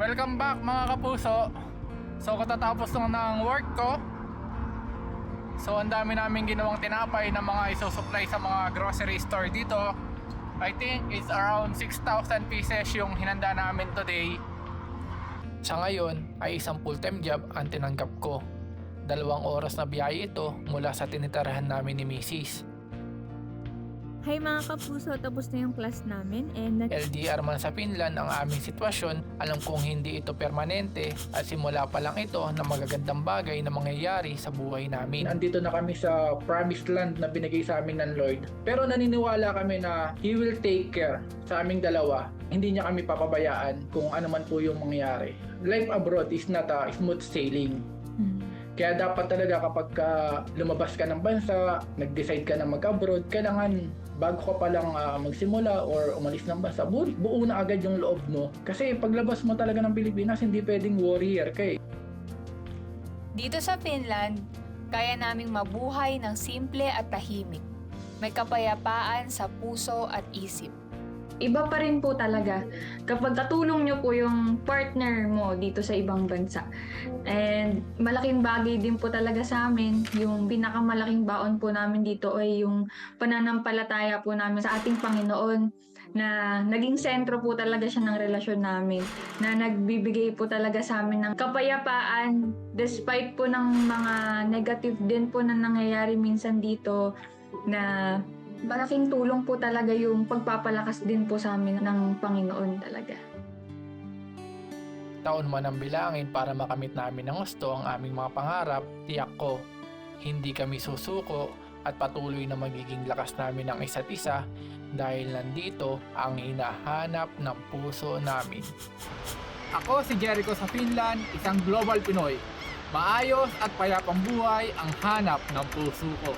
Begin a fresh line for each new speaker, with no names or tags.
Welcome back mga kapuso. So katatapos lang ng work ko. So ang dami namin ginawang tinapay na mga isusupply sa mga grocery store dito. I think it's around 6,000 pieces yung hinanda namin today. Sa ngayon ay isang full-time job ang tinanggap ko. Dalawang oras na biyahe ito mula sa tinitirahan namin ni Mrs.
Hi mga kapuso, tapos na yung class namin and
LDR man sa Finland ang aming sitwasyon, alam kong hindi ito permanente at simula pa lang ito na magagandang bagay na mangyayari sa buhay namin. Andito na kami sa promised land na binigay sa amin ng Lord. Pero naniniwala kami na He will take care sa aming dalawa. Hindi niya kami papabayaan kung ano man po yung mangyari. Life abroad is not a smooth sailing.
Hmm.
Kaya dapat talaga kapag ka lumabas ka ng bansa, nag-decide ka na mag-abroad, kailangan bago ka pa lang ah, magsimula or umalis ng bansa, bu- buo na agad yung loob mo. Kasi paglabas mo talaga ng Pilipinas, hindi pwedeng warrior ka eh.
Dito sa Finland, kaya naming mabuhay ng simple at tahimik. May kapayapaan sa puso at isip.
Iba pa rin po talaga kapag katulong nyo po yung partner mo dito sa ibang bansa. And malaking bagay din po talaga sa amin, yung pinakamalaking baon po namin dito ay yung pananampalataya po namin sa ating Panginoon na naging sentro po talaga siya ng relasyon namin na nagbibigay po talaga sa amin ng kapayapaan despite po ng mga negative din po na nangyayari minsan dito na malaking tulong po talaga yung pagpapalakas din po sa amin ng Panginoon talaga.
Taon man ang bilangin para makamit namin ng gusto ang aming mga pangarap, tiyak ko, hindi kami susuko at patuloy na magiging lakas namin ng isa't isa dahil nandito ang hinahanap ng puso namin. Ako si Jericho sa Finland, isang global Pinoy. Maayos at payapang buhay ang hanap ng puso ko.